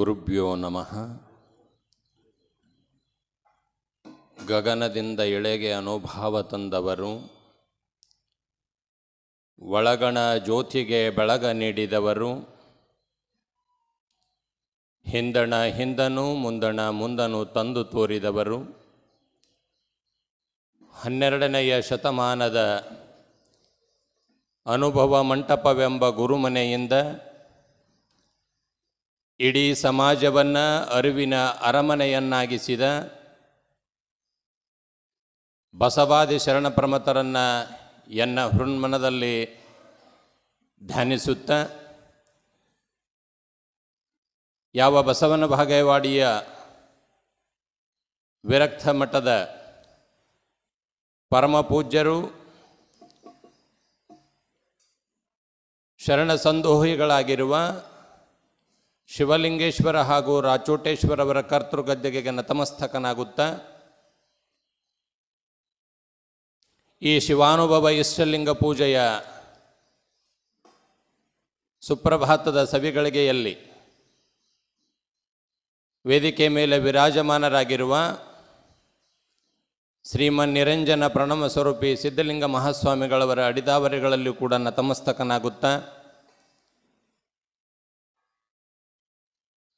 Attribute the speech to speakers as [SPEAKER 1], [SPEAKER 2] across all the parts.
[SPEAKER 1] ಗುರುಭ್ಯೋ ನಮಃ. ಗಗನದಿಂದ ಎಳೆಗೆ ಅನುಭಾವ ತಂದವರು. ಒಳಗಣ ಜ್ಯೋತಿಗೆ ಬೆಳಗ ನೀಡಿದವರು. ಹಿಂದಣ ಹಿಂದನು, ಮುಂದಣ ಮುಂದನು ತಂದು ತೋರಿದವರು. ಹನ್ನೆರಡನೆಯ ಶತಮಾನದ ಅನುಭವ ಮಂಟಪವೆಂಬ ಗುರುಮನೆಯಿಂದ ಇಡೀ ಸಮಾಜವನ್ನು ಅರಿವಿನ ಅರಮನೆಯನ್ನಾಗಿಸಿದ ಬಸವಾದಿ ಶರಣ ಪ್ರಮತರನ್ನು ಎನ್ನ ಹೃನ್ಮನದಲ್ಲಿ ಧ್ಯಾನಿಸುತ್ತ ಯಾವ ಬಸವನ ಭಾಗವಾಡಿಯ ವಿರಕ್ತ ಮಠದ ಪರಮಪೂಜ್ಯರು ಶರಣ ಸಂದೋಹಿಗಳಾಗಿರುವ ಶಿವಲಿಂಗೇಶ್ವರ ಹಾಗೂ ರಾಚೋಟೇಶ್ವರವರ ಕರ್ತೃಗದ್ದೆಗೆ ನತಮಸ್ತಕನಾಗುತ್ತಾ, ಈ ಶಿವಾನುಭವ ಇಷ್ಟಲಿಂಗ ಪೂಜೆಯ ಸುಪ್ರಭಾತದ ಸವಿಗಳಿಗೆಯಲ್ಲಿ ವೇದಿಕೆ ಮೇಲೆ ವಿರಾಜಮಾನರಾಗಿರುವ ಶ್ರೀಮನ್ ನಿರಂಜನ ಪ್ರಣಮ ಸ್ವರೂಪಿ ಸಿದ್ಧಲಿಂಗ ಮಹಾಸ್ವಾಮಿಗಳವರ ಅಡಿದಾವರಿಗಳಲ್ಲೂ ಕೂಡ ನತಮಸ್ತಕನಾಗುತ್ತಾ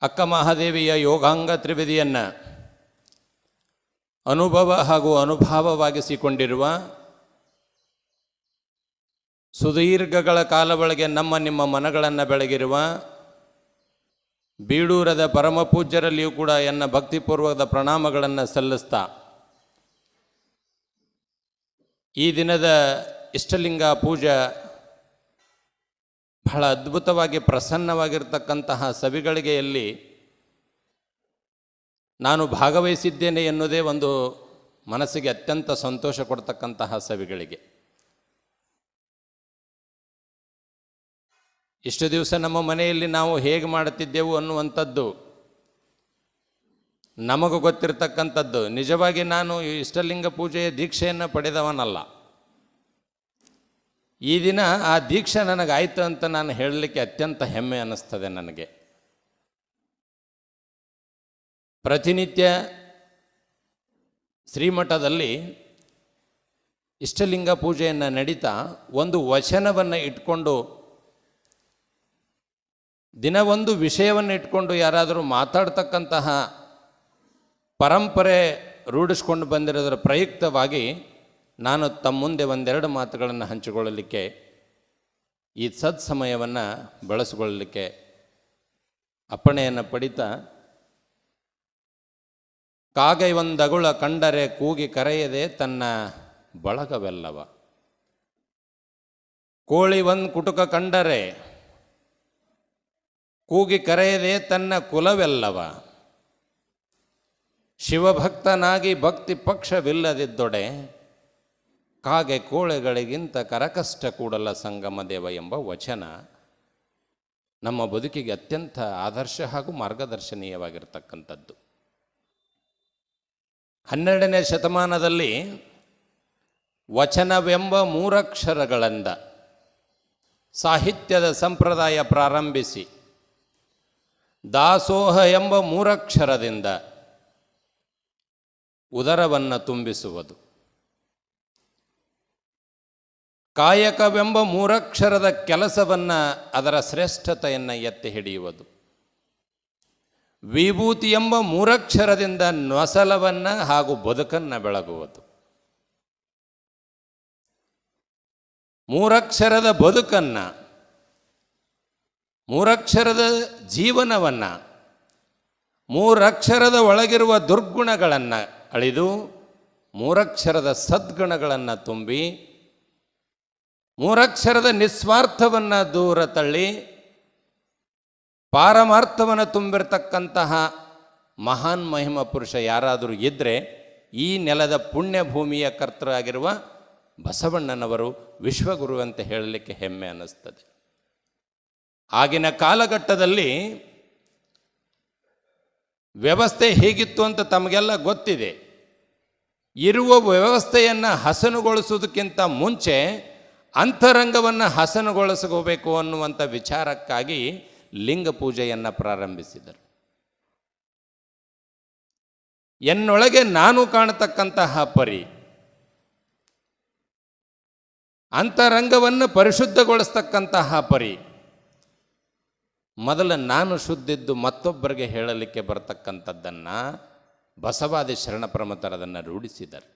[SPEAKER 1] ಅಕ್ಕ ಮಹಾದೇವಿಯ ಯೋಗಾಂಗ ತ್ರಿವಿಧಿಯನ್ನು ಅನುಭವ ಹಾಗೂ ಅನುಭಾವವಾಗಿಸಿಕೊಂಡಿರುವ ಸುದೀರ್ಘಗಳ ಕಾಲವೊಳಗೆ ನಮ್ಮ ನಿಮ್ಮ ಮನಗಳನ್ನು ಬೆಳಗಿರುವ ಬೀಡೂರದ ಪರಮಪೂಜ್ಯರಲ್ಲಿಯೂ ಕೂಡ ಎನ್ನ ಭಕ್ತಿಪೂರ್ವಕದ ಪ್ರಣಾಮಗಳನ್ನು ಸಲ್ಲಿಸ್ತಾ ಈ ದಿನದ ಇಷ್ಟಲಿಂಗ ಪೂಜಾ ಬಹಳ ಅದ್ಭುತವಾಗಿ ಪ್ರಸನ್ನವಾಗಿರ್ತಕ್ಕಂತಹ ಸವಿಗಳಿಗೆಯಲ್ಲಿ ನಾನು ಭಾಗವಹಿಸಿದ್ದೇನೆ ಎನ್ನುವುದೇ ಒಂದು ಮನಸ್ಸಿಗೆ ಅತ್ಯಂತ ಸಂತೋಷ ಕೊಡ್ತಕ್ಕಂತಹ ಸವಿಗಳಿಗೆ. ಇಷ್ಟು ದಿವಸ ನಮ್ಮ ಮನೆಯಲ್ಲಿ ನಾವು ಹೇಗೆ ಮಾಡುತ್ತಿದ್ದೆವು ಅನ್ನುವಂಥದ್ದು ನಮಗೂ ಗೊತ್ತಿರತಕ್ಕಂಥದ್ದು. ನಿಜವಾಗಿ ನಾನು ಇಷ್ಟಲಿಂಗ ಪೂಜೆಯ ದೀಕ್ಷೆಯನ್ನು ಪಡೆದವನಲ್ಲ. ಈ ದಿನ ಆ ದೀಕ್ಷೆ ನನಗಾಯ್ತು ಅಂತ ನಾನು ಹೇಳಲಿಕ್ಕೆ ಅತ್ಯಂತ ಹೆಮ್ಮೆ ಅನ್ನಿಸ್ತದೆ ನನಗೆ. ಪ್ರತಿನಿತ್ಯ ಶ್ರೀಮಠದಲ್ಲಿ ಇಷ್ಟಲಿಂಗ ಪೂಜೆಯನ್ನು ನಡೀತಾ ಒಂದು ವಚನವನ್ನು ಇಟ್ಕೊಂಡು, ದಿನ ಒಂದು ವಿಷಯವನ್ನು ಇಟ್ಕೊಂಡು ಯಾರಾದರೂ ಮಾತಾಡ್ತಕ್ಕಂತಹ ಪರಂಪರೆ ರೂಢಿಸ್ಕೊಂಡು ಬಂದಿರೋದರ ಪ್ರಯುಕ್ತವಾಗಿ ನಾನು ತಮ್ಮ ಮುಂದೆ ಒಂದೆರಡು ಮಾತುಗಳನ್ನು ಹಂಚಿಕೊಳ್ಳಲಿಕ್ಕೆ ಈ ಸತ್ಸಮಯವನ್ನು ಬಳಸಿಕೊಳ್ಳಲಿಕ್ಕೆ ಅಪ್ಪಣೆಯನ್ನು ಪಡಿತಾ ಕಾಗೈವೊಂದಗುಳ ಕಂಡರೆ ಕೂಗಿ ಕರೆಯದೆ ತನ್ನ ಬಳಗವೆಲ್ಲವ. ಕೋಳಿ ಒಂದು ಕುಟುಕ ಕಂಡರೆ ಕೂಗಿ ಕರೆಯದೆ ತನ್ನ ಕುಲವೆಲ್ಲವ. ಶಿವಭಕ್ತನಾಗಿ ಭಕ್ತಿ ಪಕ್ಷವಿಲ್ಲದಿದ್ದೊಡೆ ಕಾಗೆ ಕೋಳೆಗಳಿಗಿಂತ ಕರಕಷ್ಟ ಕೂಡಲ ಸಂಗಮ ದೇವ ಎಂಬ ವಚನ ನಮ್ಮ ಬದುಕಿಗೆ ಅತ್ಯಂತ ಆದರ್ಶ ಹಾಗೂ ಮಾರ್ಗದರ್ಶನೀಯವಾಗಿರ್ತಕ್ಕಂಥದ್ದು. ಹನ್ನೆರಡನೇ ಶತಮಾನದಲ್ಲಿ ವಚನವೆಂಬ ಮೂರಕ್ಷರಗಳಿಂದ ಸಾಹಿತ್ಯದ ಸಂಪ್ರದಾಯ ಪ್ರಾರಂಭಿಸಿ ದಾಸೋಹ ಎಂಬ ಮೂರಕ್ಷರದಿಂದ ಉದರವನ್ನು ತುಂಬಿಸುವುದು. ಕಾಯಕವೆಂಬ ಮೂರಕ್ಷರದ ಕೆಲಸವನ್ನು ಅದರ ಶ್ರೇಷ್ಠತೆಯನ್ನು ಎತ್ತಿ ಹಿಡಿಯುವುದು. ವಿಭೂತಿ ಎಂಬ ಮೂರಕ್ಷರದಿಂದ ನೊಸಲವನ್ನು ಹಾಗೂ ಬದುಕನ್ನು ಬೆಳಗುವುದು. ಮೂರಕ್ಷರದ ಬದುಕನ್ನು, ಮೂರಕ್ಷರದ ಜೀವನವನ್ನು, ಮೂರಕ್ಷರದ ಒಳಗಿರುವ ದುರ್ಗುಣಗಳನ್ನು ಅಳಿದು, ಮೂರಕ್ಷರದ ಸದ್ಗುಣಗಳನ್ನು ತುಂಬಿ ಮೂರಕ್ಷರದ ನಿಸ್ವಾರ್ಥವನ್ನು ದೂರ ತಳ್ಳಿ ಪಾರಮಾರ್ಥವನ್ನು ತುಂಬಿರತಕ್ಕಂತಹ ಮಹಾನ್ ಮಹಿಮ ಪುರುಷ ಯಾರಾದರೂ ಇದ್ದರೆ ಈ ನೆಲದ ಪುಣ್ಯ ಭೂಮಿಯ ಕರ್ತರಾಗಿರುವ ಬಸವಣ್ಣನವರು ವಿಶ್ವಗುರು ಅಂತ ಹೇಳಲಿಕ್ಕೆ ಹೆಮ್ಮೆ ಅನ್ನಿಸ್ತದೆ. ಆಗಿನ ಕಾಲಘಟ್ಟದಲ್ಲಿ ವ್ಯವಸ್ಥೆ ಹೇಗಿತ್ತು ಅಂತ ತಮಗೆಲ್ಲ ಗೊತ್ತಿದೆ. ಇರುವ ವ್ಯವಸ್ಥೆಯನ್ನು ಹಸನುಗೊಳಿಸುವುದಕ್ಕಿಂತ ಮುಂಚೆ ಅಂತರಂಗವನ್ನು ಹಸನಗೊಳಿಸಬೇಕು ಅನ್ನುವಂಥ ವಿಚಾರಕ್ಕಾಗಿ ಲಿಂಗ ಪೂಜೆಯನ್ನು ಪ್ರಾರಂಭಿಸಿದರು. ಎನ್ನೊಳಗೆ ನಾನು ಕಾಣತಕ್ಕಂತಹ ಪರಿ ಅಂತರಂಗವನ್ನು ಪರಿಶುದ್ಧಗೊಳಿಸ್ತಕ್ಕಂತಹ ಪರಿ ಮೊದಲು ನಾನು ಶುದ್ಧಿದ್ದು ಮತ್ತೊಬ್ಬರಿಗೆ ಹೇಳಲಿಕ್ಕೆ ಬರತಕ್ಕಂಥದ್ದನ್ನು ಬಸವಾದಿ ಶರಣ ಪ್ರಮತರು ಅದನ್ನು ರೂಢಿಸಿದರು.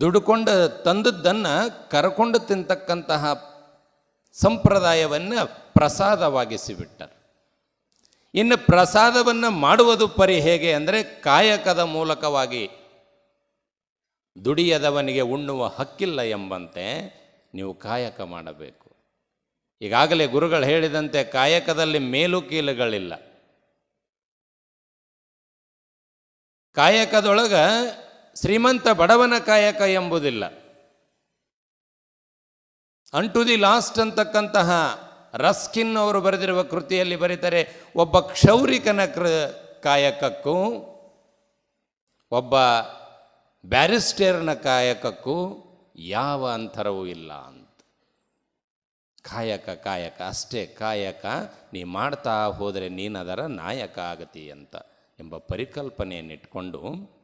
[SPEAKER 1] ದುಡುಕೊಂಡು ತಂದದ್ದನ್ನು ಕರ್ಕೊಂಡು ತಿಂತಕ್ಕಂತಹ ಸಂಪ್ರದಾಯವನ್ನು ಪ್ರಸಾದವಾಗಿಸಿಬಿಟ್ಟರು. ಇನ್ನು ಪ್ರಸಾದವನ್ನು ಮಾಡುವುದು ಪರಿ ಹೇಗೆ ಅಂದರೆ ಕಾಯಕದ ಮೂಲಕವಾಗಿ ದುಡಿಯದವನಿಗೆ ಉಣ್ಣುವ ಹಕ್ಕಿಲ್ಲ ಎಂಬಂತೆ ನೀವು ಕಾಯಕ ಮಾಡಬೇಕು. ಈಗಾಗಲೇ ಗುರುಗಳು ಹೇಳಿದಂತೆ ಕಾಯಕದಲ್ಲಿ ಮೇಲು ಕೀಲುಗಳಿಲ್ಲ. ಕಾಯಕದೊಳಗ ಶ್ರೀಮಂತ ಬಡವನ ಕಾಯಕ ಎಂಬುದಿಲ್ಲ. ಅನ್ ಟು ದಿ ಲಾಸ್ಟ್ ಅಂತಕ್ಕಂತಹ ರಸ್ಕಿನ್ ಅವರು ಬರೆದಿರುವ ಕೃತಿಯಲ್ಲಿ ಬರೀತಾರೆ, ಒಬ್ಬ ಕ್ಷೌರಿಕನ ಕೃ, ಕಾಯಕಕ್ಕೂ, ಒಬ್ಬ ಬ್ಯಾರಿಸ್ಟೇರ್ನ ಕಾಯಕಕ್ಕೂ ಯಾವ ಅಂತರವೂ ಇಲ್ಲ ಅಂತ. ಕಾಯಕ ಕಾಯಕ, ಅಷ್ಟೇ ಕಾಯಕ, ನೀ ಮಾಡ್ತಾ ಹೋದರೆ ನೀನದರ ನಾಯಕ ಆಗತಿ ಅಂತ ಎಂಬ ಪರಿಕಲ್ಪನೆಯನ್ನಿಟ್ಕೊಂಡು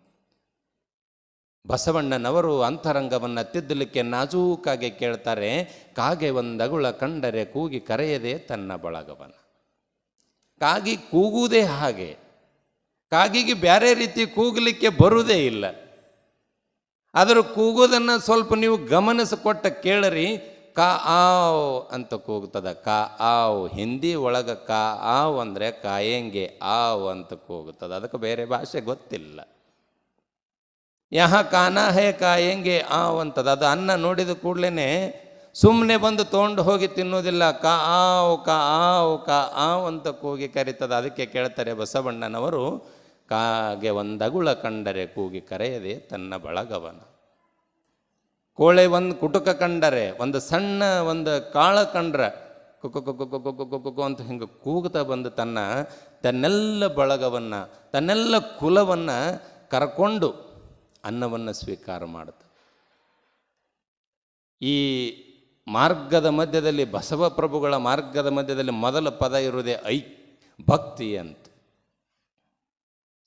[SPEAKER 1] ಬಸವಣ್ಣನವರು ಅಂತರಂಗವನ್ನು ತಿದ್ದಲಿಕ್ಕೆ ನಾಜೂಕಾಗಿ ಕೇಳ್ತಾರೆ, ಕಾಗೆ ಒಂದಗುಳ ಕಂಡರೆ ಕೂಗಿ ಕರೆಯದೆ ತನ್ನ ಬಳಗವನ. ಕಾಗಿ ಕೂಗುವುದೇ ಹಾಗೆ, ಕಾಗಿಗೆ ಬೇರೆ ರೀತಿ ಕೂಗಲಿಕ್ಕೆ ಬರುವುದೇ ಇಲ್ಲ. ಅದರ ಕೂಗೋದನ್ನು ಸ್ವಲ್ಪ ನೀವು ಗಮನಿಸಿಕೊಟ್ಟ ಕೇಳರಿ, ಕಾ ಆವ್ ಅಂತ ಕೂಗ್ತದ. ಕ ಆವ್ ಹಿಂದಿ ಒಳಗೆ ಕ ಆವ್ ಅಂದರೆ ಕಾಯಂಗೆ ಆವ್ ಅಂತ ಕೂಗುತ್ತದೆ. ಅದಕ್ಕೆ ಬೇರೆ ಭಾಷೆ ಗೊತ್ತಿಲ್ಲ. ಯಹ ಕಾನ ಹೇ ಕಾಯಂಗೆ ಆವ್ ಅಂತದ ಅದು ಅನ್ನ ನೋಡಿದ ಕೂಡಲೇ ಸುಮ್ಮನೆ ಬಂದು ತೊಗೊಂಡು ಹೋಗಿ ತಿನ್ನೋದಿಲ್ಲ ಕಾ ಆವ್ ಕಾ ಆವ್, ಕ ಆವ್ ಅಂತ ಕೂಗಿ ಕರೀತದ. ಅದಕ್ಕೆ ಕೇಳ್ತಾರೆ ಬಸವಣ್ಣನವರು, ಕಾಗೆ ಒಂದಗುಳ ಕಂಡರೆ ಕೂಗಿ ಕರೆಯದೆ ತನ್ನ ಬಳಗವನ. ಕೋಳೆ ಒಂದು ಕುಟುಕ ಕಂಡರೆ, ಒಂದು ಸಣ್ಣ ಒಂದು ಕಾಳ ಕಂಡ್ರೆ ಕುಕ್ಕು ಕುಕ್ಕು ಕುಕ್ಕು ಕುಕ್ಕು ಕುಕ್ಕು ಅಂತ ಹಿಂಗೆ ಕೂಗ್ತಾ ಬಂದು ತನ್ನ, ತನ್ನೆಲ್ಲ ಬಳಗವನ್ನು, ತನ್ನೆಲ್ಲ ಕುಲವನ್ನು ಕರ್ಕೊಂಡು ಅನ್ನವನ್ನು ಸ್ವೀಕಾರ ಮಾಡುತ್ತೆ. ಈ ಮಾರ್ಗದ ಮಧ್ಯದಲ್ಲಿ ಬಸವ ಪ್ರಭುಗಳ ಮಾರ್ಗದ ಮಧ್ಯದಲ್ಲಿ ಮೊದಲ ಪದ ಇರುವುದೇ ಐ, ಭಕ್ತಿ ಅಂತ.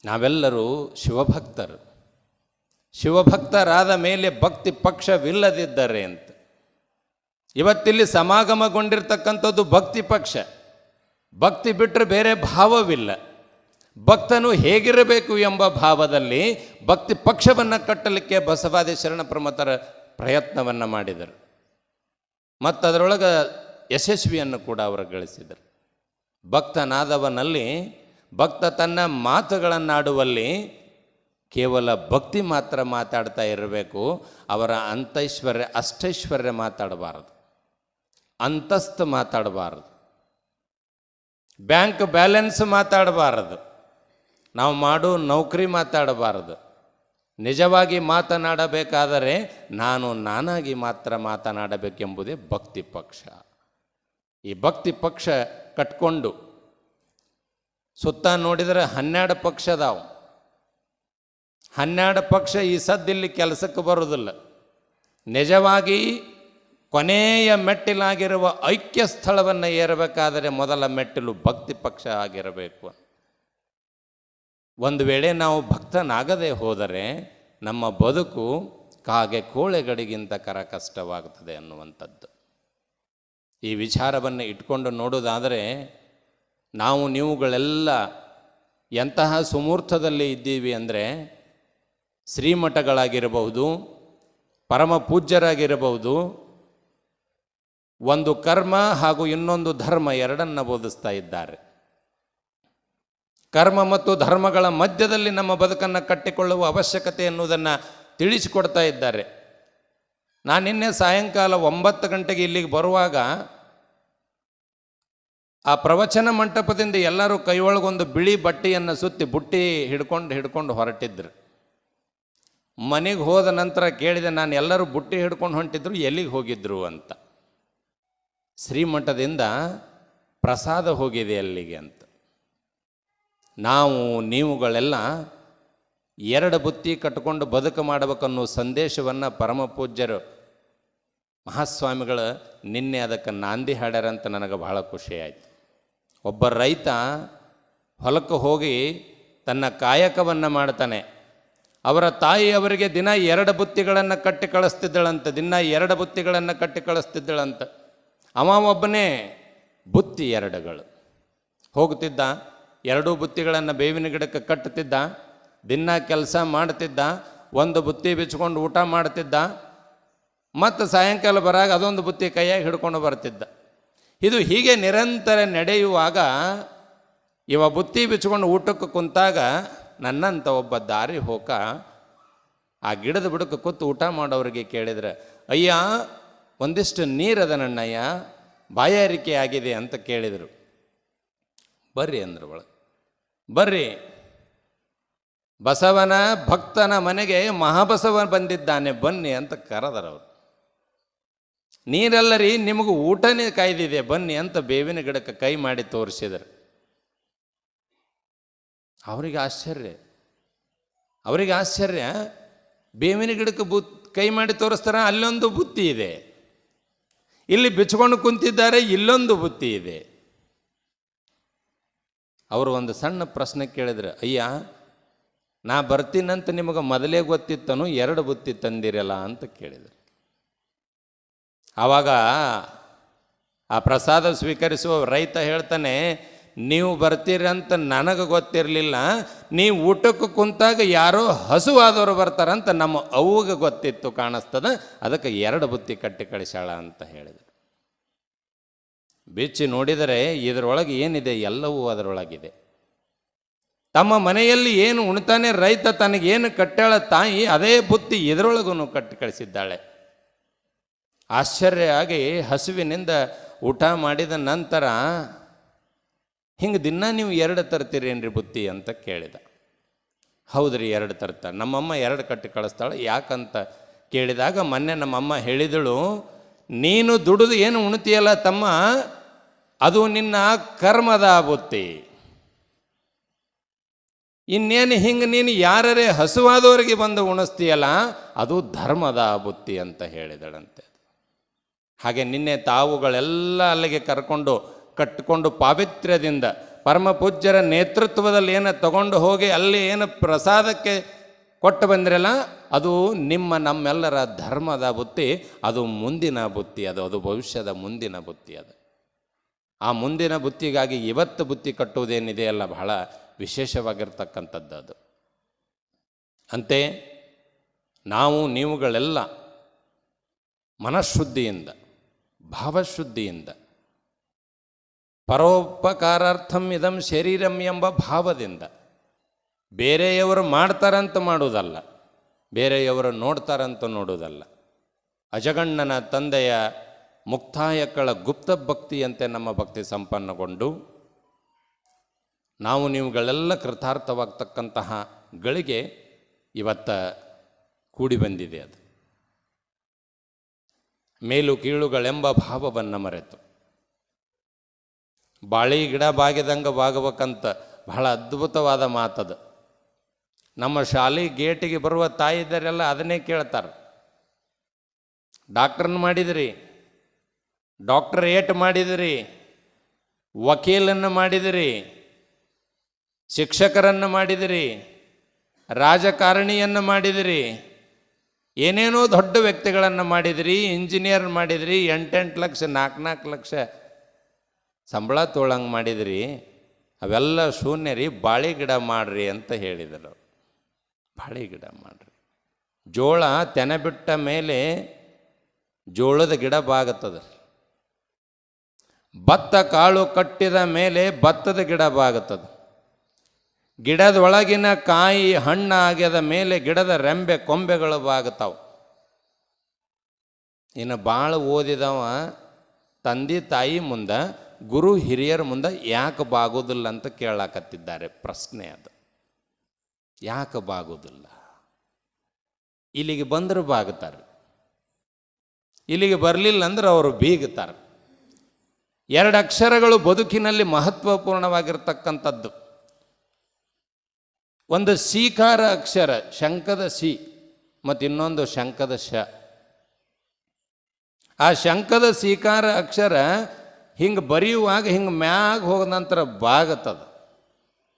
[SPEAKER 1] ನಾವೆಲ್ಲರೂ ಶಿವಭಕ್ತರು. ಶಿವಭಕ್ತರಾದ ಮೇಲೆ ಭಕ್ತಿ ಪಕ್ಷವಿಲ್ಲದಿದ್ದರೆ ಅಂತ. ಇವತ್ತಿಲ್ಲಿ ಸಮಾಗಮಗೊಂಡಿರ್ತಕ್ಕಂಥದ್ದು ಭಕ್ತಿ ಪಕ್ಷ. ಭಕ್ತಿ ಬಿಟ್ಟರೆ ಬೇರೆ ಭಾವವಿಲ್ಲ. ಭಕ್ತನು ಹೇಗಿರಬೇಕು ಎಂಬ ಭಾವದಲ್ಲಿ ಭಕ್ತಿ ಪಕ್ಷವನ್ನು ಕಟ್ಟಲಿಕ್ಕೆ ಬಸವಾದಿ ಶರಣ ಪ್ರಮತರ ಪ್ರಯತ್ನವನ್ನು ಮಾಡಿದರು. ಮತ್ತು ಅದರೊಳಗೆ ಯಶಸ್ವಿಯನ್ನು ಕೂಡ ಅವರು ಗಳಿಸಿದರು. ಭಕ್ತನಾದವನಲ್ಲಿ, ಭಕ್ತ ತನ್ನ ಮಾತುಗಳನ್ನಾಡುವಲ್ಲಿ ಕೇವಲ ಭಕ್ತಿ ಮಾತ್ರ ಮಾತಾಡ್ತಾ ಇರಬೇಕು, ಅವರ ಅಂತೈಶ್ವರ್ಯ, ಅಷ್ಟೈಶ್ವರ್ಯ ಮಾತಾಡಬಾರದು. ಅಂತಸ್ತು ಮಾತಾಡಬಾರದು. Bank balance ಮಾತಾಡಬಾರದು. ನಾವು ಮಾಡೋ ನೌಕರಿ ಮಾತಾಡಬಾರದು. ನಿಜವಾಗಿ ಮಾತನಾಡಬೇಕಾದರೆ ನಾನು ನಾನಾಗಿ ಮಾತ್ರ ಮಾತನಾಡಬೇಕೆಂಬುದೇ ಭಕ್ತಿ ಪಕ್ಷ. ಈ ಭಕ್ತಿ ಪಕ್ಷ ಕಟ್ಕೊಂಡು ಸುತ್ತ ನೋಡಿದರೆ ಹನ್ನೆರಡು ಪಕ್ಷ ಅದಾವು. ಹನ್ನೆರಡು ಪಕ್ಷ ಈ ಸದ್ದಿಲ್ಲಿ ಕೆಲಸಕ್ಕೆ ಬರೋದಿಲ್ಲ. ನಿಜವಾಗಿ ಕೊನೆಯ ಮೆಟ್ಟಿಲಾಗಿರುವ ಐಕ್ಯ ಸ್ಥಳವನ್ನು ಏರಬೇಕಾದರೆ ಮೊದಲ ಮೆಟ್ಟಿಲು ಭಕ್ತಿ ಪಕ್ಷ ಆಗಿರಬೇಕು ಒಂದು ವೇಳೆ ನಾವು ಭಕ್ತನಾಗದೇ ಹೋದರೆ ನಮ್ಮ ಬದುಕು ಕಾಗೆ ಕೋಳೆಗಳಿಗಿಂತ ಕರ ಕಷ್ಟವಾಗುತ್ತದೆ ಅನ್ನುವಂಥದ್ದು. ಈ ವಿಚಾರವನ್ನು ಇಟ್ಕೊಂಡು ನೋಡೋದಾದರೆ ನಾವು ನೀವುಗಳೆಲ್ಲ ಎಂತಹ ಸುಮೂರ್ತದಲ್ಲಿ ಇದ್ದೀವಿ ಅಂದರೆ ಶ್ರೀಮಠಗಳಾಗಿರಬಹುದು, ಪರಮ ಪೂಜ್ಯರಾಗಿರಬಹುದು, ಒಂದು ಕರ್ಮ ಹಾಗೂ ಇನ್ನೊಂದು ಧರ್ಮ ಎರಡನ್ನು ಬೋಧಿಸ್ತಾ ಇದ್ದಾರೆ. ಕರ್ಮ ಮತ್ತು ಧರ್ಮಗಳ ಮಧ್ಯದಲ್ಲಿ ನಮ್ಮ ಬದುಕನ್ನು ಕಟ್ಟಿಕೊಳ್ಳುವ ಅವಶ್ಯಕತೆ ಎನ್ನುವುದನ್ನು ತಿಳಿಸಿಕೊಡ್ತಾ ಇದ್ದಾರೆ. ನಾನು ನಿನ್ನೆ ಸಾಯಂಕಾಲ ಒಂಬತ್ತು ಗಂಟೆಗೆ ಇಲ್ಲಿಗೆ ಬರುವಾಗ ಆ ಪ್ರವಚನ ಮಂಟಪದಿಂದ ಎಲ್ಲರೂ ಕೈಯೊಳಗೊಂದು ಬಿಳಿ ಬಟ್ಟೆಯನ್ನು ಸುತ್ತಿ ಬುಟ್ಟಿ ಹಿಡ್ಕೊಂಡು ಹಿಡ್ಕೊಂಡು ಹೊರಟಿದ್ರು. ಮನೆಗೆ ಹೋದ ನಂತರ ಕೇಳಿದೆ, ನಾನು ಎಲ್ಲರೂ ಬುಟ್ಟಿ ಹಿಡ್ಕೊಂಡು ಹೊಂಟಿದ್ರು, ಎಲ್ಲಿಗೆ ಹೋಗಿದ್ರು ಅಂತ. ಶ್ರೀಮಠದಿಂದ ಪ್ರಸಾದ ಹೋಗಿದೆ ಅಲ್ಲಿಗೆ ಅಂತ. ನಾವು ನೀವುಗಳೆಲ್ಲ ಎರಡು ಬುತ್ತಿ ಕಟ್ಕೊಂಡು ಬದುಕು ಮಾಡಬೇಕನ್ನೋ ಸಂದೇಶವನ್ನು ಪರಮ ಪೂಜ್ಯರು ಮಹಾಸ್ವಾಮಿಗಳು ನಿನ್ನೆ ಅದಕ್ಕೆ ನಾಂದಿ ಹಾಡ್ಯಾರಂತ ನನಗೆ ಬಹಳ ಖುಷಿಯಾಯಿತು ಒಬ್ಬ ರೈತ ಹೊಲಕ್ಕೆ ಹೋಗಿ ತನ್ನ ಕಾಯಕವನ್ನು ಮಾಡ್ತಾನೆ. ಅವರ ತಾಯಿ ಅವರಿಗೆ ದಿನ ಎರಡು ಬುತ್ತಿಗಳನ್ನು ಕಟ್ಟಿ ಕಳಿಸ್ತಿದ್ದಳಂತೆ, ದಿನ ಎರಡು ಬುತ್ತಿಗಳನ್ನು ಕಟ್ಟಿ ಕಳಿಸ್ತಿದ್ದಳಂತ. ಅವ ಒಬ್ಬನೇ ಬುತ್ತಿ ಎರಡುಗಳು. ಹೋಗ್ತಿದ್ದ. ಎರಡೂ ಬುತ್ತಿಗಳನ್ನು ಬೇವಿನ ಗಿಡಕ್ಕೆ ಕಟ್ಟುತ್ತಿದ್ದ, ದಿನ ಕೆಲಸ ಮಾಡ್ತಿದ್ದ, ಒಂದು ಬುತ್ತಿ ಬಿಚ್ಕೊಂಡು ಊಟ ಮಾಡ್ತಿದ್ದ, ಮತ್ತು ಸಾಯಂಕಾಲ ಬರಾಗ ಅದೊಂದು ಬುತ್ತಿ ಕೈಯಾಗಿ ಹಿಡ್ಕೊಂಡು ಬರ್ತಿದ್ದ. ಇದು ಹೀಗೆ ನಿರಂತರ ನಡೆಯುವಾಗ ಇವ ಬುತ್ತಿ ಬಿಚ್ಕೊಂಡು ಊಟಕ್ಕೆ ಕುಂತಾಗ ನನ್ನಂಥ ಒಬ್ಬ ದಾರಿ ಹೋಕ ಆ ಗಿಡದ ಬುಡಕ್ಕೆ ಕೂತು ಊಟ ಮಾಡೋರಿಗೆ ಕೇಳಿದ್ರೆ, ಅಯ್ಯ, ಒಂದಿಷ್ಟು ನೀರದ ನನ್ನಯ್ಯ, ಬಾಯಾರಿಕೆ ಆಗಿದೆ ಅಂತ ಕೇಳಿದರು. ಬರ್ರಿ ಅಂದರು ಒಳಗೆ. ಬರ್ರಿ. ಬಸವನ ಭಕ್ತನ ಮನೆಗೆ ಮಹಾಬಸವ ಬಂದಿದ್ದಾನೆ, ಬನ್ನಿ ಅಂತ ಕರೆದರು ಅವರು. ರೀ ನಿಮಗೆ ಊಟನೇ ಕಾಯ್ದಿದೆ, ಬನ್ನಿ ಅಂತ ಬೇವಿನ ಗಿಡಕ್ಕೆ ಕೈ ಮಾಡಿ ತೋರಿಸಿದರು. ಅವರಿಗೆ ಆಶ್ಚರ್ಯ. ಅವರಿಗೆ ಆಶ್ಚರ್ಯ, ಬೇವಿನ ಗಿಡಕ್ಕೆ ಬುತ್, ಕೈ ಮಾಡಿ ತೋರಿಸ್ತಾರೆ? ಅಲ್ಲೊಂದು ಬುತ್ತಿ ಇದೆ. ಇಲ್ಲಿ ಬಿಚ್ಕೊಂಡು ಕುಂತಿದ್ದಾರೆ, ಇಲ್ಲೊಂದು ಬುತ್ತಿ ಇದೆ. ಅವರು ಒಂದು ಸಣ್ಣ ಪ್ರಶ್ನೆ ಕೇಳಿದ್ರು, ಅಯ್ಯ, ನಾ ಬರ್ತೀನಂತ ನಿಮಗೆ ಮೊದಲೇ ಗೊತ್ತಿತ್ತನು, ಎರಡು ಬುತ್ತಿ ತಂದಿರಲ್ಲ ಅಂತ ಕೇಳಿದರು. ಆವಾಗ ಆ ಪ್ರಸಾದ ಸ್ವೀಕರಿಸುವ ರೈತ ಹೇಳ್ತಾನೆ, ನೀವು ಬರ್ತೀರಂತ ನನಗೆ ಗೊತ್ತಿರಲಿಲ್ಲ, ನೀವು ಊಟಕ್ಕೆ ಕುಂತಾಗ ಯಾರೋ ಹಸುವಾದವರು ಬರ್ತಾರಂತ ನಮ್ಮ ಅವ್ಗೆ ಗೊತ್ತಿತ್ತು ಕಾಣಿಸ್ತದ, ಅದಕ್ಕೆ ಎರಡು ಬುತ್ತಿ ಕಟ್ಟಿ ಕಳಿಸಾಳ ಅಂತ ಹೇಳಿದರು. ಬಿಚ್ಚಿ ನೋಡಿದರೆ ಇದರೊಳಗೆ ಏನಿದೆ? ಎಲ್ಲವೂ ಅದರೊಳಗಿದೆ. ತಮ್ಮ ಮನೆಯಲ್ಲಿ ಏನು ಉಣ್ತಾನೆ, ರೈತ ತನಗೇನು ಕಟ್ಟಾಳ ತಾಯಿ ಅದೇ ಬುತ್ತಿ ಇದರೊಳಗೂ ಕಟ್ಟಿ ಕಳಿಸಿದ್ದಾಳೆ. ಆಶ್ಚರ್ಯ ಆಗಿ ಹಸುವಿನಿಂದ ಊಟ ಮಾಡಿದ ನಂತರ, ಹಿಂಗೆ ದಿನ ನೀವು ಎರಡು ತರ್ತೀರೇನ್ರಿ ಬುತ್ತಿ? ಅಂತ ಕೇಳಿದ. ಹೌದ್ರಿ, ಎರಡು ತರ್ತಾರೆ ನಮ್ಮಮ್ಮ ಎರಡು ಕಟ್ಟಿ ಕಳಿಸ್ತಾಳೆ. ಯಾಕಂತ ಕೇಳಿದಾಗ ಮೊನ್ನೆ ನಮ್ಮಮ್ಮ ಹೇಳಿದಳು ನೀನು ದುಡಿದು ಏನು ಉಣ್ತೀಯಲ್ಲ ತಮ್ಮ, ಅದು ನಿನ್ನ ಕರ್ಮದ ಬುತ್ತಿ ಇನ್ನೇನು ಹಿಂಗೆ ನೀನು ಯಾರರೇ ಹಸುವಾದವರಿಗೆ ಬಂದು ಉಣಿಸ್ತೀಯಲ್ಲ, ಅದು ಧರ್ಮದ ಬುತ್ತಿ ಅಂತ ಹೇಳಿದಳಂತೆ. ಹಾಗೆ ನಿನ್ನೆ ತಾವುಗಳೆಲ್ಲ ಅಲ್ಲಿಗೆ ಕರ್ಕೊಂಡು, ಕಟ್ಟಿಕೊಂಡು ಪಾವಿತ್ರ್ಯದಿಂದ ಪರಮ ಪೂಜ್ಯರ ನೇತೃತ್ವದಲ್ಲಿ ಏನು ತಗೊಂಡು ಹೋಗಿ ಅಲ್ಲಿ ಏನು ಪ್ರಸಾದಕ್ಕೆ ಕೊಟ್ಟು ಬಂದ್ರಲ್ಲ, ಅದು ನಿಮ್ಮ ನಮ್ಮೆಲ್ಲರ ಧರ್ಮದ ಬುತ್ತಿ, ಅದು ಮುಂದಿನ ಬುತ್ತಿ, ಅದು ಅದು ಭವಿಷ್ಯದ ಮುಂದಿನ ಬುತ್ತಿ ಅದು. ಆ ಮುಂದಿನ ಬುತ್ತಿಗಾಗಿ ಇವತ್ತು ಬುತ್ತಿ ಕಟ್ಟುವುದೇನಿದೆಯಲ್ಲ ಬಹಳ ವಿಶೇಷವಾಗಿರ್ತಕ್ಕಂಥದ್ದು ಅದು. ಅಂತೆ, ನಾವು ನೀವುಗಳೆಲ್ಲ ಮನಃಶುದ್ಧಿಯಿಂದ, ಭಾವಶುದ್ಧಿಯಿಂದ, ಪರೋಪಕಾರಾರ್ಥಂ ಇದಂ ಶರೀರಂ ಎಂಬ ಭಾವದಿಂದ ಬೇರೆಯವರು ಮಾಡ್ತಾರಂತ ಮಾಡುವುದಲ್ಲ, ಬೇರೆಯವರು ನೋಡ್ತಾರಂತ ನೋಡುವುದಲ್ಲ. ಅಜಗಣ್ಣನ ತಂದೆಯ ಮುಕ್ತಾಯಕ್ಕಳ ಗುಪ್ತ ಭಕ್ತಿಯಂತೆ ನಮ್ಮ ಭಕ್ತಿ ಸಂಪನ್ನಗೊಂಡು, ನಾವು ನೀವುಗಳೆಲ್ಲ ಕೃತಾರ್ಥವಾಗ್ತಕ್ಕಂತಹ ಗಳಿಗೆ ಇವತ್ತ ಕೂಡಿ ಬಂದಿದೆ ಅದು. ಮೇಲು ಕೀಳುಗಳೆಂಬ ಭಾವವನ್ನು ಮರೆತು. ಬಾಳಿ ಗಿಡ ಬಾಗಿದಂಗೆ ಬಾಗಬೇಕಂತ ಬಹಳ ಅದ್ಭುತವಾದ ಮಾತದು. ನಮ್ಮ ಶಾಲೆ ಗೇಟಿಗೆ ಬರುವ ತಾಯಿದರೆಲ್ಲ ಅದನ್ನೇ ಕೇಳ್ತಾರೆ. ಡಾಕ್ಟ್ರನ್ನ ಮಾಡಿದಿರಿ ಏಟ್ ಮಾಡಿದಿರಿ, ವಕೀಲನ್ನು ಮಾಡಿದಿರಿ, ಶಿಕ್ಷಕರನ್ನು ಮಾಡಿದಿರಿ, ರಾಜಕಾರಣಿಯನ್ನು ಮಾಡಿದಿರಿ, ಏನೇನೋ ದೊಡ್ಡ ವ್ಯಕ್ತಿಗಳನ್ನು ಮಾಡಿದಿರಿ, ಇಂಜಿನಿಯರ್ ಮಾಡಿದಿರಿ, ಎಂಟೆಂಟು ಲಕ್ಷ, ನಾಲ್ಕು ನಾಲ್ಕು ಲಕ್ಷ ಸಂಬಳ ತೋಳಂಗೆ ಮಾಡಿದಿರಿ, ಅವೆಲ್ಲ ಶೂನ್ಯ ರೀ ಬಾಳೆ ಗಿಡ ಮಾಡಿರಿ ಅಂತ ಹೇಳಿದರು. ಬಾಳೆ ಗಿಡ ಮಾಡ್ರಿ. ಜೋಳ ತೆನೆ ಬಿಟ್ಟ ಮೇಲೆ ಜೋಳದ ಗಿಡ ಬಾಗತ್ತದ ಭತ್ತ ಕಾಳು ಕಟ್ಟಿದ ಮೇಲೆ ಭತ್ತದ ಗಿಡ ಬಾಗುತ್ತದ ಗಿಡದ ಒಳಗಿನ ಕಾಯಿ ಹಣ್ಣಾಗ್ಯದ ಮೇಲೆ ಗಿಡದ ರೆಂಬೆ ಕೊಂಬೆಗಳು ಬಾಗುತ್ತಾವೆ. ಇನ್ನು ಭಾಳ ಓದಿದವ ತಂದೆ ತಾಯಿ ಮುಂದೆ, ಗುರು ಹಿರಿಯರ ಮುಂದೆ ಯಾಕೆ ಬಾಗೋದಿಲ್ಲ ಅಂತ ಕೇಳಾಕತ್ತಿದ್ದಾರೆ ಪ್ರಶ್ನೆ ಅದು. ಯಾಕೆ ಬಾಗೋದಿಲ್ಲ ಇಲ್ಲಿಗೆ ಬಂದ್ರೆ ಬಾಗುತ್ತಾರೆ. ಇಲ್ಲಿಗೆ ಬರಲಿಲ್ಲ ಅಂದ್ರೆ ಅವರು ಬೀಗುತ್ತಾರೆ. ಎರಡು ಅಕ್ಷರಗಳು ಬದುಕಿನಲ್ಲಿ ಮಹತ್ವಪೂರ್ಣವಾಗಿರ್ತಕ್ಕಂಥದ್ದು. ಒಂದು ಸೀಕಾರ ಅಕ್ಷರ, ಶಂಕದ ಸಿ ಮತ್ತು ಇನ್ನೊಂದು ಶಂಕದ ಶ. ಆ ಶಂಕದ ಸೀಕಾರ ಅಕ್ಷರ ಹಿಂಗೆ ಬರೆಯುವಾಗ ಹಿಂಗೆ ಮ್ಯಾಗ ಹೋದ ನಂತರ ಬಾಗತ್ತದ.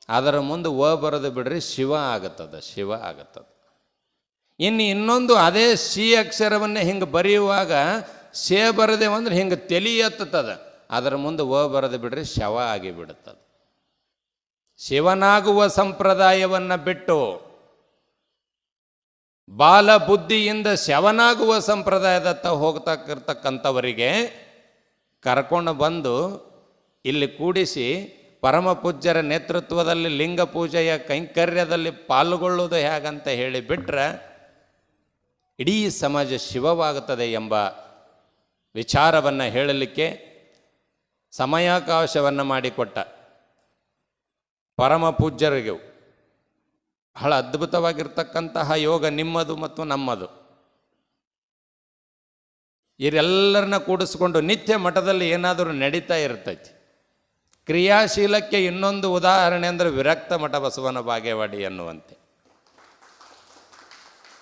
[SPEAKER 1] ಅದರ ಮುಂದೆ ವ ಬರೋದು ಬಿಡ್ರಿ ಶಿವ ಆಗತ್ತದ ಶಿವ ಆಗತ್ತದ. ಇನ್ನು ಇನ್ನೊಂದು ಅದೇ ಸಿ ಅಕ್ಷರವನ್ನೇ ಹಿಂಗೆ ಬರೆಯುವಾಗ ಸೇ ಬರದೆ ಅಂದ್ರೆ ಹಿಂಗೆ ತೆಲಿ ಎತ್ತದ ಅದರ ಮುಂದೆ ವ ಬರೆದು ಬಿಡ್ರಿ ಶವ ಆಗಿ ಬಿಡುತ್ತದೆ. ಶಿವನಾಗುವ ಸಂಪ್ರದಾಯವನ್ನು ಬಿಟ್ಟು ಬಾಲ ಬುದ್ಧಿಯಿಂದ ಶವನಾಗುವ ಸಂಪ್ರದಾಯದತ್ತ ಹೋಗ್ತಕ್ಕಿರ್ತಕ್ಕಂಥವರಿಗೆ ಕರ್ಕೊಂಡು ಬಂದು ಇಲ್ಲಿ ಕೂಡಿಸಿ ಪರಮ ಪೂಜ್ಯರ ನೇತೃತ್ವದಲ್ಲಿ ಲಿಂಗ ಪೂಜೆಯ ಕೈಂಕರ್ಯದಲ್ಲಿ ಪಾಲ್ಗೊಳ್ಳುವುದು ಹೇಗಂತ ಹೇಳಿ ಬಿಟ್ರೆ ಇಡೀ ಸಮಾಜ ಶಿವವಾಗುತ್ತದೆ ಎಂಬ ವಿಚಾರವನ್ನು ಹೇಳಲಿಕ್ಕೆ ಸಮಯಾವಕಾಶವನ್ನು ಮಾಡಿಕೊಟ್ಟ ಪರಮ ಪೂಜ್ಯರಿಗೆ ಬಹಳ ಅದ್ಭುತವಾಗಿರ್ತಕ್ಕಂತಹ ಯೋಗ ನಿಮ್ಮದು ಮತ್ತು ನಮ್ಮದು. ಇವರೆಲ್ಲರನ್ನ ಕೂಡಿಸ್ಕೊಂಡು ನಿತ್ಯ ಮಠದಲ್ಲಿ ಏನಾದರೂ ನಡೀತಾ ಇರ್ತೈತಿ. ಕ್ರಿಯಾಶೀಲಕ್ಕೆ ಇನ್ನೊಂದು ಉದಾಹರಣೆ ಅಂದರೆ ವಿರಕ್ತ ಮಠ ಬಸವನ ಬಾಗೇವಾಡಿ ಎನ್ನುವಂತೆ.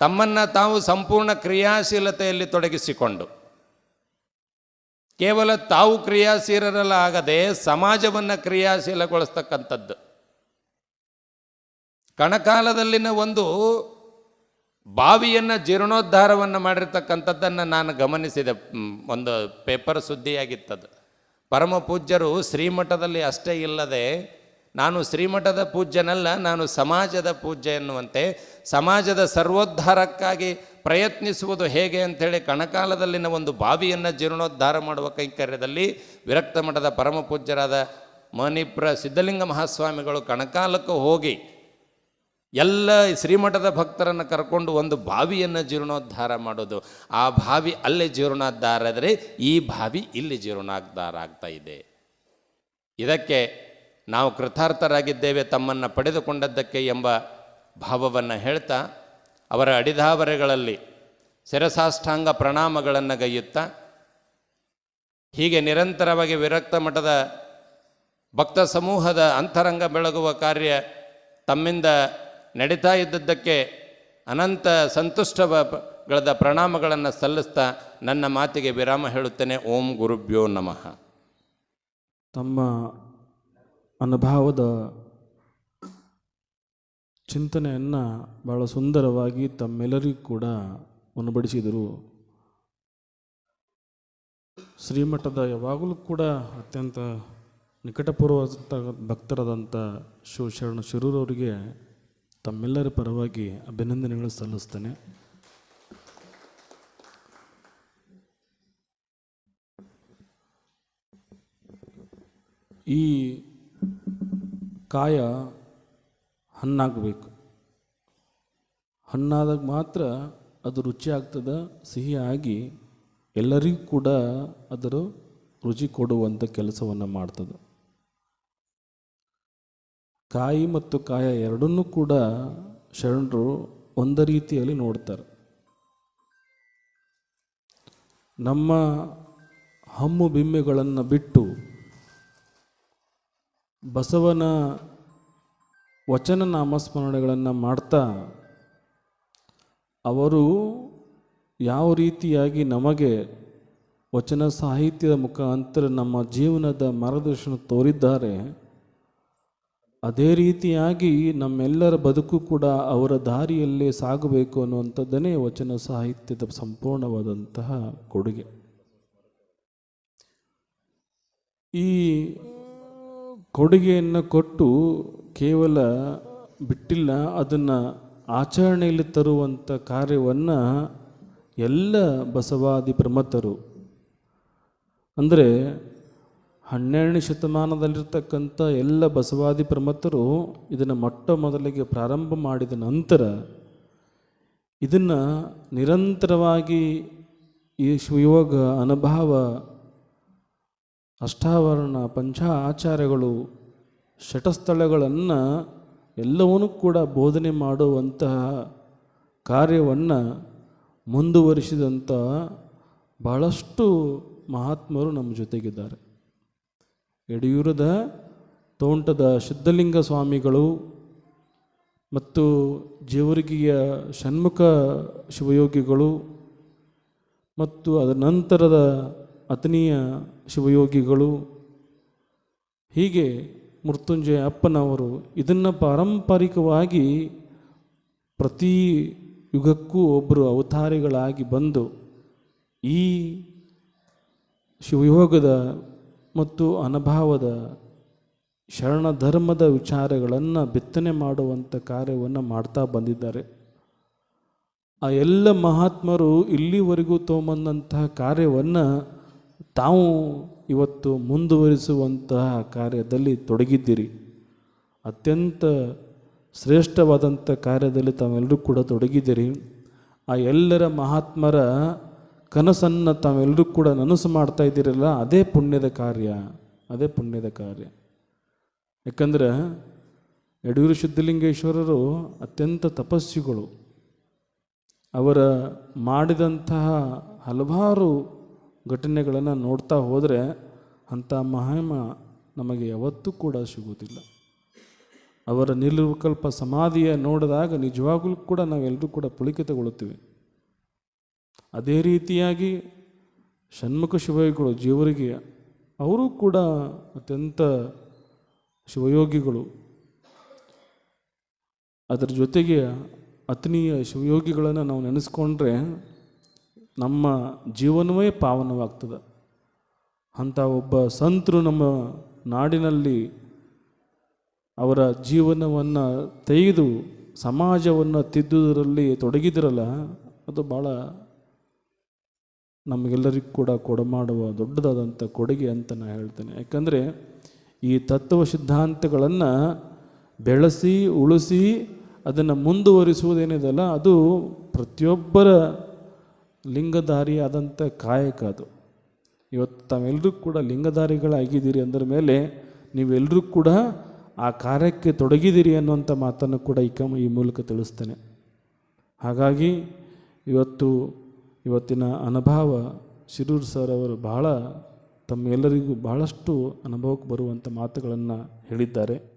[SPEAKER 1] ತಮ್ಮನ್ನು ತಾವು ಸಂಪೂರ್ಣ ಕ್ರಿಯಾಶೀಲತೆಯಲ್ಲಿ ತೊಡಗಿಸಿಕೊಂಡು. ಕೇವಲ ತಾವು ಕ್ರಿಯಾಶೀಲರಲ್ಲ ಆಗದೆ ಸಮಾಜವನ್ನು ಕ್ರಿಯಾಶೀಲಗೊಳಿಸ್ತಕ್ಕಂಥದ್ದು. ಕಣಕಾಲದಲ್ಲಿನ ಒಂದು ಬಾವಿಯನ್ನು ಜೀರ್ಣೋದ್ಧಾರವನ್ನು ಮಾಡಿರ್ತಕ್ಕಂಥದ್ದನ್ನು ನಾನು ಗಮನಿಸಿದೆ. ಒಂದು ಪೇಪರ್ ಸುದ್ದಿಯಾಗಿತ್ತದು. ಪರಮ ಪೂಜ್ಯರು ಶ್ರೀಮಠದಲ್ಲಿ ಅಷ್ಟೇ ಇಲ್ಲದೆ ನಾನು ಶ್ರೀಮಠದ ಪೂಜ್ಯನಲ್ಲ, ನಾನು ಸಮಾಜದ ಪೂಜ್ಯ ಎನ್ನುವಂತೆ ಸಮಾಜದ ಸರ್ವೋದ್ಧಾರಕ್ಕಾಗಿ ಪ್ರಯತ್ನಿಸುವುದು ಹೇಗೆ ಅಂಥೇಳಿ ಕಣಕಾಲದಲ್ಲಿನ ಒಂದು ಬಾವಿಯನ್ನು ಜೀರ್ಣೋದ್ಧಾರ ಮಾಡುವ ಕೈಂಕರ್ಯದಲ್ಲಿ ವಿರಕ್ತ ಮಠದ ಪರಮ ಪೂಜ್ಯರಾದ ಮಣಿಪ್ರ ಸಿದ್ಧಲಿಂಗ ಮಹಾಸ್ವಾಮಿಗಳು ಕಣಕಾಲಕ್ಕೆ ಹೋಗಿ ಎಲ್ಲ ಶ್ರೀಮಠದ ಭಕ್ತರನ್ನು ಕರ್ಕೊಂಡು ಒಂದು ಬಾವಿಯನ್ನು ಜೀರ್ಣೋದ್ಧಾರ ಮಾಡೋದು. ಆ ಬಾವಿ ಅಲ್ಲೇ ಜೀರ್ಣೋದ್ಧಾರ ಆದರೆ ಈ ಬಾವಿ ಇಲ್ಲಿ ಜೀರ್ಣೋದ್ಧಾರ ಆಗ್ತಾ ಇದೆ. ಇದಕ್ಕೆ ನಾವು ಕೃತಾರ್ಥರಾಗಿದ್ದೇವೆ, ತಮ್ಮನ್ನು ಪಡೆದುಕೊಂಡದ್ದಕ್ಕೆ ಎಂಬ ಭಾವವನ್ನು ಹೇಳ್ತಾ, ಅವರ ಅಡಿದಾವರೆಗಳಲ್ಲಿ ಶಿರಸಾಷ್ಟಾಂಗ ಪ್ರಣಾಮಗಳನ್ನು ಗೈಯುತ್ತಾ, ಹೀಗೆ ನಿರಂತರವಾಗಿ ವಿರಕ್ತ ಮಠದ ಭಕ್ತ ಸಮೂಹದ ಅಂತರಂಗ ಬೆಳಗುವ ಕಾರ್ಯ ತಮ್ಮಿಂದ ನಡೀತಾ ಇದ್ದದ್ದಕ್ಕೆ ಅನಂತ ಸಂತುಷ್ಟಗಳದ ಪ್ರಣಾಮಗಳನ್ನು ಸಲ್ಲಿಸ್ತಾ ನನ್ನ ಮಾತಿಗೆ ವಿರಾಮ ಹೇಳುತ್ತೇನೆ. ಓಂ ಗುರುಭ್ಯೋ ನಮಃ.
[SPEAKER 2] ತಮ್ಮ ಅನುಭವದ ಚಿಂತನೆಯನ್ನು ಭಾಳ ಸುಂದರವಾಗಿ ತಮ್ಮೆಲ್ಲರಿಗೂ ಕೂಡ ಉಣಬಡಿಸಿದರು. ಶ್ರೀಮಠದ ಯಾವಾಗಲೂ ಕೂಡ ಅತ್ಯಂತ ನಿಕಟಪೂರ್ವ ಭಕ್ತರಾದಂಥ ಶಿವಶರಣ ಶಿರೂರವರಿಗೆ ತಮ್ಮೆಲ್ಲರ ಪರವಾಗಿ ಅಭಿನಂದನೆಗಳು ಸಲ್ಲಿಸ್ತೇನೆ. ಈ ಕಾಯ ಹಣ್ಣಾಗಬೇಕು. ಹಣ್ಣಾದಾಗ ಮಾತ್ರ ಅದು ರುಚಿ ಆಗ್ತದೆ ಸಿಹಿ ಆಗಿ ಎಲ್ಲರಿಗೂ ಕೂಡ ಅದರ ರುಚಿ ಕೊಡುವಂಥ ಕೆಲಸವನ್ನು ಮಾಡ್ತದೆ. ಕಾಯಿ ಮತ್ತು ಕಾಯ ಎರಡನ್ನೂ ಕೂಡ ಶರಣರು ಒಂದು ರೀತಿಯಲ್ಲಿ ನೋಡ್ತಾರೆ. ನಮ್ಮ ಹಮ್ಮು ಬಿಮ್ಮೆಗಳನ್ನು ಬಿಟ್ಟು ಬಸವನ ವಚನ ನಾಮಸ್ಮರಣೆಗಳನ್ನು ಮಾಡ್ತಾ ಅವರು ಯಾವ ರೀತಿಯಾಗಿ ನಮಗೆ ವಚನ ಸಾಹಿತ್ಯದ ಮುಖಾಂತರ ನಮ್ಮ ಜೀವನದ ಮಾರ್ಗದರ್ಶನ ತೋರಿದ್ದಾರೆ ಅದೇ ರೀತಿಯಾಗಿ ನಮ್ಮೆಲ್ಲರ ಬದುಕು ಕೂಡ ಅವರ ದಾರಿಯಲ್ಲೇ ಸಾಗಬೇಕು ಅನ್ನುವಂಥದ್ದನ್ನೇ ವಚನ ಸಾಹಿತ್ಯದ ಸಂಪೂರ್ಣವಾದಂತಹ ಕೊಡುಗೆ. ಈ ಕೊಡುಗೆಯನ್ನು ಕೊಟ್ಟು ಕೇವಲ ಬಿಟ್ಟಿಲ್ಲ, ಅದನ್ನು ಆಚರಣೆಯಲ್ಲಿ ತರುವಂಥ ಕಾರ್ಯವನ್ನು ಎಲ್ಲ ಬಸವಾದಿ ಪ್ರಮತರು ಅಂದರೆ ಹನ್ನೆರಡನೇ ಶತಮಾನದಲ್ಲಿರ್ತಕ್ಕಂಥ ಎಲ್ಲ ಬಸವಾದಿ ಪ್ರಮತರು ಇದನ್ನು ಮೊಟ್ಟ ಮೊದಲಿಗೆ ಪ್ರಾರಂಭ ಮಾಡಿದ ನಂತರ ಇದನ್ನು ನಿರಂತರವಾಗಿ ಈ ಶಿವಯೋಗ, ಅನುಭವ, ಅಷ್ಟಾವರಣ, ಪಂಚ ಆಚಾರ್ಯಗಳು ಶಟಸ್ಥಳಗಳನ್ನು ಎಲ್ಲವನ್ನೂ ಕೂಡ ಬೋಧನೆ ಮಾಡುವಂತಹ ಕಾರ್ಯವನ್ನು ಮುಂದುವರಿಸಿದಂಥ ಬಹಳಷ್ಟು ಮಹಾತ್ಮರು ನಮ್ಮ ಜೊತೆಗಿದ್ದಾರೆ. ಯಡಿಯೂರದ ತೋಂಟದ ಸಿದ್ಧಲಿಂಗ ಸ್ವಾಮಿಗಳು ಮತ್ತು ಜೇವರ್ಗಿಯ ಷಣ್ಮುಖ ಶಿವಯೋಗಿಗಳು ಮತ್ತು ಅದರ ನಂತರದ ಅತನೀಯ ಶಿವಯೋಗಿಗಳು, ಹೀಗೆ ಮೃತ್ಯುಂಜಯ ಅಪ್ಪನವರು ಇದನ್ನು ಪಾರಂಪರಿಕವಾಗಿ ಪ್ರತಿ ಯುಗಕ್ಕೂ ಒಬ್ಬರು ಅವತಾರಿಗಳಾಗಿ ಬಂದು ಈ ಶಿವಯೋಗದ ಮತ್ತು ಅನುಭಾವದ ಶರಣ ಧರ್ಮದ ವಿಚಾರಗಳನ್ನು ಬಿತ್ತನೆ ಮಾಡುವಂಥ ಕಾರ್ಯವನ್ನು ಮಾಡ್ತಾ ಬಂದಿದ್ದಾರೆ. ಆ ಎಲ್ಲ ಮಹಾತ್ಮರು ಇಲ್ಲಿವರೆಗೂ ತೊಗೊಂಬಂದಂತಹ ಕಾರ್ಯವನ್ನು ತಾವು ಇವತ್ತು ಮುಂದುವರಿಸುವಂತಹ ಕಾರ್ಯದಲ್ಲಿ ತೊಡಗಿದ್ದೀರಿ. ಅತ್ಯಂತ ಶ್ರೇಷ್ಠವಾದಂಥ ಕಾರ್ಯದಲ್ಲಿ ತಾವೆಲ್ಲರೂ ಕೂಡ ತೊಡಗಿದ್ದೀರಿ. ಆ ಎಲ್ಲರ ಮಹಾತ್ಮರ ಕನಸನ್ನು ತಾವೆಲ್ಲರೂ ಕೂಡ ನನಸು ಮಾಡ್ತಾ ಇದ್ದೀರಲ್ಲ, ಅದೇ ಪುಣ್ಯದ ಕಾರ್ಯ, ಅದೇ ಪುಣ್ಯದ ಕಾರ್ಯ. ಯಾಕಂದ್ರೆ ಯಡಿಯೂರು ಸಿದ್ಧಲಿಂಗೇಶ್ವರರು ಅತ್ಯಂತ ತಪಸ್ವಿಗಳು. ಅವರ ಮಾಡಿದಂತಹ ಹಲವಾರು ಘಟನೆಗಳನ್ನು ನೋಡ್ತಾ ಹೋದರೆ ಅಂಥ ಮಹಿಮ ನಮಗೆ ಯಾವತ್ತೂ ಕೂಡ ಸಿಗುವುದಿಲ್ಲ. ಅವರ ನಿರ್ವಿಕಲ್ಪ ಸಮಾಧಿಯ ನೋಡಿದಾಗ ನಿಜವಾಗಲೂ ಕೂಡ ನಾವೆಲ್ಲರೂ ಕೂಡ ಪುಳಿಕಿತಗೊಳ್ಳುತ್ತೀವಿ. ಅದೇ ರೀತಿಯಾಗಿ ಷಣ್ಮುಖ ಶಿವಯೋಗಿಗಳು, ಜೀವರಿಗೆ ಅವರು ಕೂಡ ಅತ್ಯಂತ ಶಿವಯೋಗಿಗಳು. ಅದರ ಜೊತೆಗೆ ಅತ್ನೀಯ ಶಿವಯೋಗಿಗಳನ್ನು ನಾವು ನೆನೆಸ್ಕೊಂಡ್ರೆ ನಮ್ಮ ಜೀವನವೇ ಪಾವನವಾಗ್ತದೆ. ಅಂಥ ಒಬ್ಬ ಸಂತರು ನಮ್ಮ ನಾಡಿನಲ್ಲಿ ಅವರ ಜೀವನವನ್ನು ತೆಗೆದು ಸಮಾಜವನ್ನು ತಿದ್ದುದರಲ್ಲಿ ತೊಡಗಿದಿರಲ್ಲ, ಅದು ಭಾಳ ನಮಗೆಲ್ಲರಿಗೂ ಕೂಡ ಕೊಡಮಾಡುವ ದೊಡ್ಡದಾದಂಥ ಕೊಡುಗೆ ಅಂತ ನಾನು ಹೇಳ್ತೇನೆ. ಯಾಕಂದರೆ ಈ ತತ್ವ ಸಿದ್ಧಾಂತಗಳನ್ನು ಬೆಳೆಸಿ, ಉಳಿಸಿ, ಅದನ್ನು ಮುಂದುವರಿಸುವುದೇನಿದೆಯಲ್ಲ ಅದು ಪ್ರತಿಯೊಬ್ಬರ ಲಿಂಗಧಾರಿಯಾದಂಥ ಕಾಯಕ ಅದು. ಇವತ್ತು ತಾವೆಲ್ಲರೂ ಕೂಡ ಲಿಂಗಧಾರಿಗಳಾಗಿದ್ದೀರಿ ಅಂದರ ಮೇಲೆ ನೀವೆಲ್ಲರೂ ಕೂಡ ಆ ಕಾರ್ಯಕ್ಕೆ ತೊಡಗಿದ್ದೀರಿ ಅನ್ನುವಂಥ ಮಾತನ್ನು ಕೂಡ ಈ ಕಮ್, ಈ ಮೂಲಕ ತಿಳಿಸ್ತೇನೆ. ಹಾಗಾಗಿ ಇವತ್ತು ಇವತ್ತಿನ ಅನುಭವ ಶಿರೂರ್ ಸರ್ ಅವರು ಬಹಳ ತಮ್ಮೆಲ್ಲರಿಗೂ ಬಹಳಷ್ಟು ಅನುಭವಕ್ಕೆ ಬರುವಂಥ ಮಾತುಗಳನ್ನು ಹೇಳಿದ್ದಾರೆ.